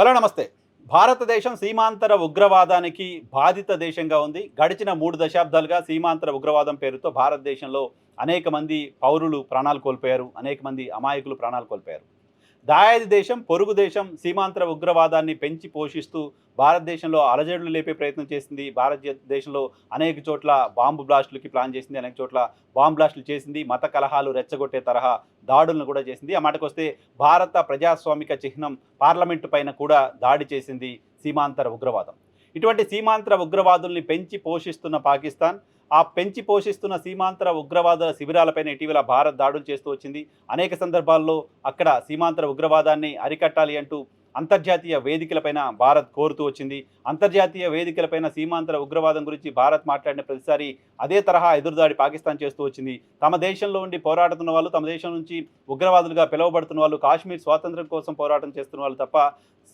Hello నమస్తే. భారతదేశం సీమాంతర ఉగ్రవాదానికి బాధిత దేశంగా ఉంది. గడిచిన మూడు దశాబ్దాలుగా సీమాంతర ఉగ్రవాదం పేరుతో భారతదేశంలో అనేక మంది పౌరులు ప్రాణాలు కోల్పోయారు. అనేక మంది అమాయకులు ప్రాణాలు కోల్పోయారు. దాయాది దేశం పొరుగు దేశం సీమాంతర ఉగ్రవాదాన్ని పెంచి పోషిస్తూ భారతదేశంలో అలజడులు లేపే ప్రయత్నం చేసింది. భారతదేశంలో అనేక చోట్ల బాంబు బ్లాస్టులకి ప్లాన్ చేసింది. అనేక చోట్ల బాంబు బ్లాస్టులు చేసింది. మత కలహాలు రెచ్చగొట్టే తరహా దాడులను కూడా చేసింది. ఆ మాటకొస్తే భారత ప్రజాస్వామిక చిహ్నం పార్లమెంటు పైన కూడా దాడి చేసింది సీమాంతర ఉగ్రవాదం. ఇటువంటి సీమాంతర ఉగ్రవాదుల్ని పెంచి పోషిస్తున్న పాకిస్తాన్ ఆ పెంచి పోషిస్తున్న సీమాంతర ఉగ్రవాద శిబిరాలపైన ఇటీవల భారత్ దాడులు చేస్తూ వచ్చింది. అనేక సందర్భాల్లో అక్కడ సీమాంతర ఉగ్రవాదాన్ని అరికట్టాలి అంటూ అంతర్జాతీయ వేదికలపైన భారత్ కోరుతూ వచ్చింది. అంతర్జాతీయ వేదికలపైన సీమాంతర ఉగ్రవాదం గురించి భారత్ మాట్లాడిన ప్రతిసారి అదే తరహా ఎదురుదాడి పాకిస్తాన్ చేస్తూ వచ్చింది. తమ దేశంలో ఉండి పోరాడుతున్న వాళ్ళు తమ దేశం నుంచి ఉగ్రవాదులుగా పిలువబడుతున్న వాళ్ళు కాశ్మీర్ స్వాతంత్రం కోసం పోరాటం చేస్తున్న వాళ్ళు తప్ప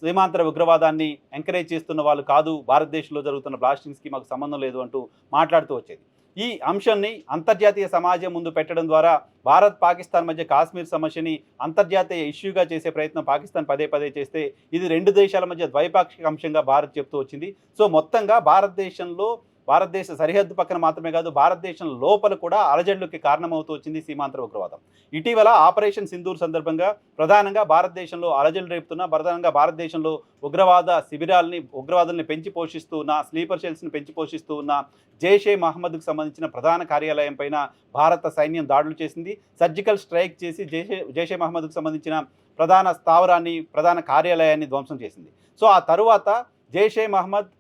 సీమాంతర ఉగ్రవాదాన్ని ఎంకరేజ్ చేస్తున్న వాళ్ళు కాదు. భారతదేశంలో జరుగుతున్న బ్లాస్టింగ్స్కి మాకు సంబంధం లేదు అంటూ మాట్లాడుతూ వచ్చేది. ఈ అంశాన్ని అంతర్జాతీయ సమాజం ముందు పెట్టడం ద్వారా భారత్ పాకిస్తాన్ మధ్య కాశ్మీర్ సమస్యని అంతర్జాతీయ ఇష్యూగా చేసే ప్రయత్నం పాకిస్తాన్ పదే పదే చేస్తే ఇది రెండు దేశాల మధ్య ద్వైపాక్షిక అంశంగా భారత్ చెప్తూ వచ్చింది. సో మొత్తంగా భారతదేశంలో భారతదేశ సరిహద్దు పక్కన మాత్రమే కాదు భారతదేశం లోపల కూడా అలజడులకి కారణమవుతూ వచ్చింది సీమాంతర ఉగ్రవాదం. ఇటీవల ఆపరేషన్ సింధూర్ సందర్భంగా ప్రధానంగా భారతదేశంలో అలజడులు రేపుతున్న ప్రధానంగా భారతదేశంలో ఉగ్రవాద శిబిరాల్ని ఉగ్రవాదుల్ని పెంచి పోషిస్తూ ఉన్న స్లీపర్ సెల్స్ని పెంచి పోషిస్తూ ఉన్న జైషే మహమ్మద్కు సంబంధించిన ప్రధాన కార్యాలయం పైన భారత సైన్యం దాడులు చేసింది. సర్జికల్ స్ట్రైక్ చేసి జైషే జైషే మహమ్మద్కు సంబంధించిన ప్రధాన స్థావరాన్ని ప్రధాన కార్యాలయాన్ని ధ్వంసం చేసింది. సో ఆ తరువాత జైషే మహమ్మద్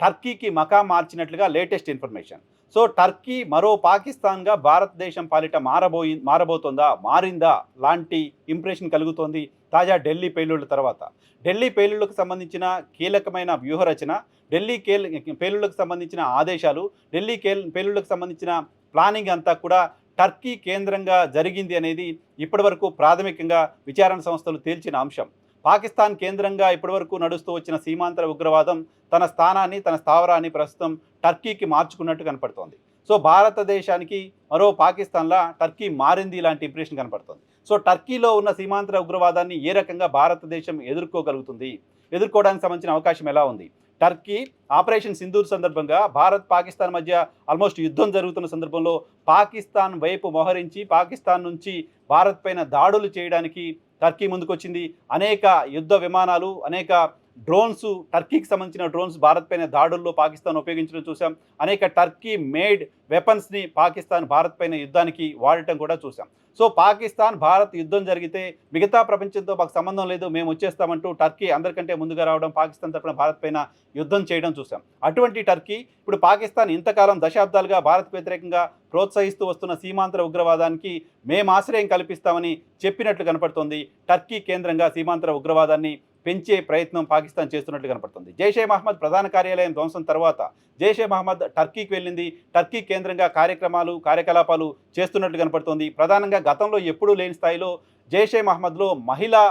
టర్కీకి మకా మార్చినట్లుగా లేటెస్ట్ ఇన్ఫర్మేషన్. సో టర్కీ మరో పాకిస్తాన్గా భారతదేశం పాలిట మారబోయి మారబోతోందా? మారిందా? లాంటి ఇంప్రెషన్ కలుగుతోంది తాజా ఢిల్లీ పేలుళ్ళ తర్వాత. ఢిల్లీ పేలుళ్ళకు సంబంధించిన కీలకమైన వ్యూహరచన ఢిల్లీ కేల్ పేలుళ్ళకు సంబంధించిన ఆదేశాలు ఢిల్లీ కేల్ పేలుళ్ళకు సంబంధించిన ప్లానింగ్ అంతా కూడా టర్కీ కేంద్రంగా జరిగింది అనేది ఇప్పటివరకు ప్రాథమికంగా విచారణ సంస్థలు తేల్చిన అంశం. పాకిస్తాన్ కేంద్రంగా ఇప్పటివరకు నడుస్తూ వచ్చిన సీమాంతర ఉగ్రవాదం తన స్థానాన్ని తన స్థావరాన్ని ప్రస్తుతం టర్కీకి మార్చుకున్నట్టు కనపడుతోంది. సో భారతదేశానికి మరో పాకిస్తాన్లా టర్కీ మారింది ఇలాంటి ఇంప్రెషన్ కనపడుతోంది. సో టర్కీలో ఉన్న సీమాంతర ఉగ్రవాదాన్ని ఏ రకంగా భారతదేశం ఎదుర్కోగలుగుతుంది? ఎదుర్కోవడానికి సంబంధించిన అవకాశం ఎలా ఉంది? టర్కీ ఆపరేషన్ సింధూర్ సందర్భంగా భారత్ పాకిస్తాన్ మధ్య ఆల్మోస్ట్ యుద్ధం జరుగుతున్న సందర్భంలో పాకిస్తాన్ వైపు మోహరించి పాకిస్తాన్ నుంచి భారత్ పైన దాడులు చేయడానికి టర్కీ ముందుకొచ్చింది. అనేక యుద్ధ విమానాలు అనేక డ్రోన్స్ టర్కీకి సంబంధించిన డ్రోన్స్ భారత్ పైన దాడుల్లో పాకిస్తాన్ ఉపయోగించడం చూసాం అనేక టర్కీ మేడ్ వెపన్స్ని పాకిస్తాన్ భారత్ పైన యుద్ధానికి వాడటం కూడా చూసాం సో పాకిస్తాన్ భారత్ యుద్ధం జరిగితే మిగతా ప్రపంచంతో మాకు సంబంధం లేదు మేము వచ్చేస్తామంటూ టర్కీ అందరికంటే ముందుగా రావడం పాకిస్తాన్ తరఫున భారత్ పైన యుద్ధం చేయడం చూసాం అటువంటి టర్కీ ఇప్పుడు పాకిస్తాన్ ఇంతకాలం దశాబ్దాలుగా భారత్కు వ్యతిరేకంగా ప్రోత్సహిస్తూ వస్తున్న సీమాంతర ఉగ్రవాదానికి మేము ఆశ్రయం కల్పిస్తామని చెప్పినట్లు కనపడుతోంది. టర్కీ కేంద్రంగా సీమాంతర ఉగ్రవాదాన్ని పెంచే ప్రయత్నం పాకిస్తాన్ చేస్తున్నట్లు కనపడుతుంది. జైషే మహమ్మద్ ప్రధాన కార్యాలయం ధ్వంసం తర్వాత జైషే మహమ్మద్ టర్కీకి వెళ్ళింది. టర్కీ కేంద్రంగా కార్యక్రమాలు కార్యకలాపాలు చేస్తున్నట్లు కనపడుతోంది. ప్రధానంగా గతంలో ఎప్పుడూ లేని స్థాయిలో జైషే మహమ్మద్లో మహిళా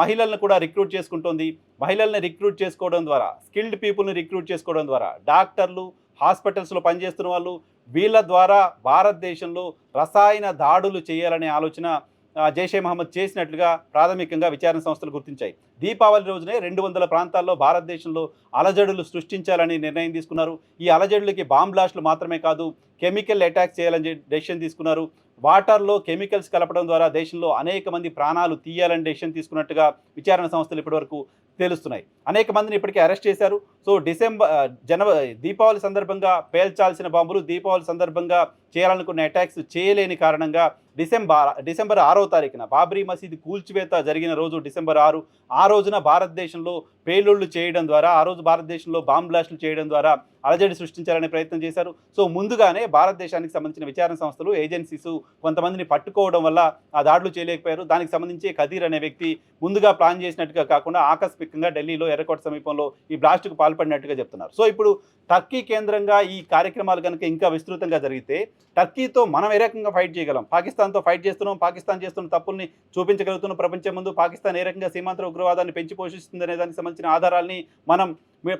మహిళలను కూడా రిక్రూట్ చేసుకుంటోంది. మహిళల్ని రిక్రూట్ చేసుకోవడం ద్వారా స్కిల్డ్ పీపుల్ని రిక్రూట్ చేసుకోవడం ద్వారా డాక్టర్లు హాస్పిటల్స్లో పనిచేస్తున్న వాళ్ళు వీళ్ళ ద్వారా భారతదేశంలో రసాయన దాడులు చేయాలనే ఆలోచన జైషే మహమ్మద్ చేసినట్లుగా ప్రాథమికంగా విచారణ సంస్థలు గుర్తించాయి. దీపావళి రోజునే రెండు వందల ప్రాంతాల్లో భారతదేశంలో అలజడులు సృష్టించాలని నిర్ణయం తీసుకున్నారు. ఈ అలజడులకి బాంబ్ బ్లాస్ట్లు మాత్రమే కాదు కెమికల్ అటాక్ చేయాలని డెసిషన్ తీసుకున్నారు. వాటర్లో కెమికల్స్ కలపడం ద్వారా దేశంలో అనేక మంది ప్రాణాలు తీయాలని డెసిషన్ తీసుకున్నట్టుగా విచారణ సంస్థలు ఇప్పటివరకు తెలుస్తున్నాయి. అనేక మందిని ఇప్పటికే అరెస్ట్ చేశారు. సో డిసెంబర్ జనవరి దీపావళి సందర్భంగా పేల్చాల్సిన బాంబులు దీపావళి సందర్భంగా చేయాలనుకున్న అటాక్స్ చేయలేని కారణంగా డిసెంబర్ డిసెంబర్ ఆరో తారీఖున బాబ్రీ మసీద్ కూల్చివేత జరిగిన రోజు డిసెంబర్ ఆరు. ఆ రోజున భారతదేశంలో పేలుళ్ళు చేయడం ద్వారా ఆ రోజు భారతదేశంలో బాంబ్ బ్లాస్టులు చేయడం ద్వారా అలజడి సృష్టించాలనే ప్రయత్నం చేశారు. సో ముందుగానే భారతదేశానికి సంబంధించిన విచారణ సంస్థలు ఏజెన్సీస్ కొంతమందిని పట్టుకోవడం వల్ల ఆ దాడులు చేయలేకపోయారు. దానికి సంబంధించి ఖదీర్ అనే వ్యక్తి ముందుగా ప్లాన్ చేసినట్టుగా కాకుండా ఆకస్మికంగా ఢిల్లీలో ఎర్రకోట సమీపంలో ఈ బ్లాస్ట్కు పాల్పడినట్టుగా చెప్తున్నారు. సో ఇప్పుడు టర్కీ కేంద్రంగా ఈ కార్యక్రమాలు కనుక ఇంకా విస్తృతంగా జరిగితే టర్కీతో మనం ఏ రకంగా ఫైట్ చేయగలం? పాకిస్తాన్ పాకిస్తాన్తో ఫైట్ చేస్తున్నాం పాకిస్తాన్ చేస్తున్న తప్పుల్ని చూపించగలుగుతున్న. ప్రపంచం ముందు పాకిస్తాన్ ఏ రకంగా సీమాంతర ఉగ్రవాదాన్ని పెంచి పోషిస్తుందనే దానికి సంబంధించిన ఆధారాల్ని మనం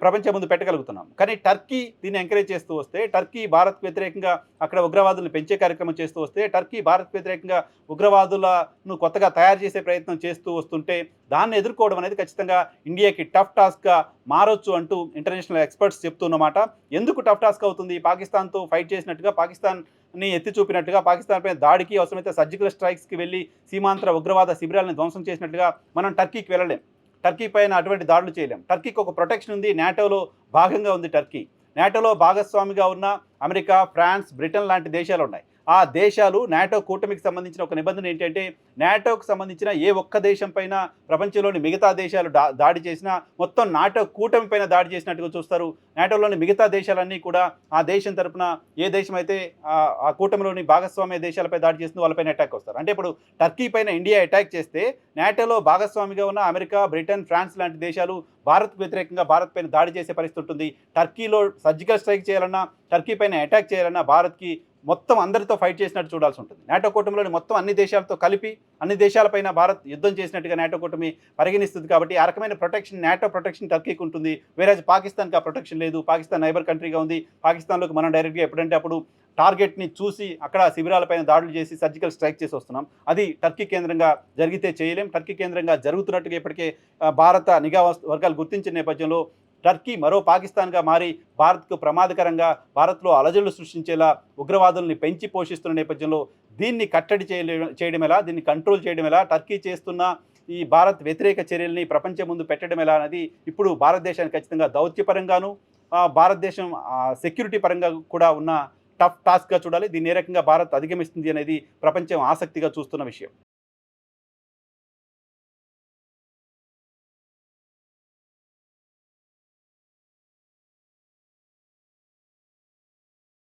ప్రపంచం ముందు పెట్టగలుగుతున్నాం. కానీ టర్కీ దీన్ని ఎంకరేజ్ చేస్తూ వస్తే టర్కీ భారత్ వ్యతిరేకంగా అక్కడ ఉగ్రవాదులను పెంచే కార్యక్రమం చేస్తూ వస్తే టర్కీ భారత్ వ్యతిరేకంగా ఉగ్రవాదులను కొత్తగా తయారు చేసే ప్రయత్నం చేస్తూ వస్తుంటే దాన్ని ఎదుర్కోవడం అనేది ఖచ్చితంగా ఇండియాకి టఫ్ టాస్క్గా మారొచ్చు అంటూ ఇంటర్నేషనల్ ఎక్స్పర్ట్స్ చెప్తున్నమాట. ఎందుకు టఫ్ టాస్క్ అవుతుంది? పాకిస్తాన్తో ఫైట్ చేసినట్టుగా పాకిస్తాన్ ని ఎత్తి చూపినట్టుగా పాకిస్తాన్ పైన దాడికి అవసరమైతే సర్జికల్ స్ట్రైక్స్కి వెళ్ళి సీమాంతర ఉగ్రవాద శిబిరాలను ధ్వంసం చేసినట్టుగా మనం టర్కీకి వెళ్ళలేం. టర్కీ పైన అటువంటి దాడులు చేయలేం. టర్కీకి ఒక ప్రొటెక్షన్ ఉంది నాటోలో భాగంగా ఉంది టర్కీ. నాటోలో భాగస్వామిగా ఉన్న అమెరికా ఫ్రాన్స్ బ్రిటన్ లాంటి దేశాలు ఉన్నాయి ఆ దేశాలు నాటో కూటమికి సంబంధించిన ఒక నిబంధన ఏంటంటే నాటోకు సంబంధించిన ఏ ఒక్క దేశం పైన ప్రపంచంలోని మిగతా దేశాలు దా దాడి చేసినా మొత్తం నాటో కూటమి పైన దాడి చేసినట్టుగా చూస్తారు. నాటోలోని మిగతా దేశాలన్నీ కూడా ఆ దేశం తరపున ఏ దేశం అయితే ఆ- కూటమిలోని భాగస్వామ్య దేశాలపై దాడి చేస్తుందో వాళ్ళపైన అటాక్ వస్తారు అంటే ఇప్పుడు టర్కీ పైన ఇండియా అటాక్ చేస్తే నాటోలో భాగస్వామిగా ఉన్న అమెరికా బ్రిటన్ ఫ్రాన్స్ లాంటి దేశాలు భారత్ వ్యతిరేకంగా భారత్ పైన దాడి చేసే పరిస్థితి ఉంటుంది. టర్కీలో సర్జికల్ స్ట్రైక్ చేయాలన్నా టర్కీ పైన అటాక్ చేయాలన్నా భారత్కి మొత్తం అందరితో ఫైట్ చేసినట్టు చూడాల్సి ఉంటుంది. నాటో కూటమిలోని మొత్తం అన్ని దేశాలతో కలిపి అన్ని దేశాలపైన భారత్ యుద్ధం చేసినట్టుగా నాటో కూటమి పరిగణిస్తుంది కాబట్టి ఆ రకమైన ప్రొటెక్షన్ నాటో ప్రొటెక్షన్ టర్కీకి ఉంటుంది. వేరే పాకిస్తాన్కి ఆ ప్రొటెక్షన్ లేదు. పాకిస్తాన్ నైబర్ కంట్రీగా ఉంది. పాకిస్తాన్లోకి మనం డైరెక్ట్గా ఎప్పుడంటే అప్పుడు టార్గెట్ని చూసి అక్కడ శిబిరాలపైన దాడులు చేసి సర్జికల్ స్ట్రైక్ చేసి వస్తున్నాం. అది టర్కీ కేంద్రంగా జరిగితే చేయలేం. టర్కీ కేంద్రంగా జరుగుతున్నట్టుగా ఇప్పటికే భారత నిఘా వర్గాలు గుర్తించిన నేపథ్యంలో టర్కీ మరో పాకిస్తాన్గా మారి భారత్కు ప్రమాదకరంగా భారత్లో అలజడులు సృష్టించేలా ఉగ్రవాదుల్ని పెంచి పోషిస్తున్న నేపథ్యంలో దీన్ని కట్టడి చేయలే చేయడం ఎలా? దీన్ని కంట్రోల్ చేయడం ఎలా? టర్కీ చేస్తున్న ఈ భారత్ వ్యతిరేక చర్యల్ని ప్రపంచం ముందు పెట్టడం ఎలా అనేది ఇప్పుడు భారతదేశానికి ఖచ్చితంగా దౌత్యపరంగాను భారతదేశం సెక్యూరిటీ పరంగా కూడా ఉన్న టఫ్ టాస్క్గా చూడాలి. దీన్ని ఏ రకంగా భారత్ అధిగమిస్తుంది అనేది ప్రపంచం ఆసక్తిగా చూస్తున్న విషయం.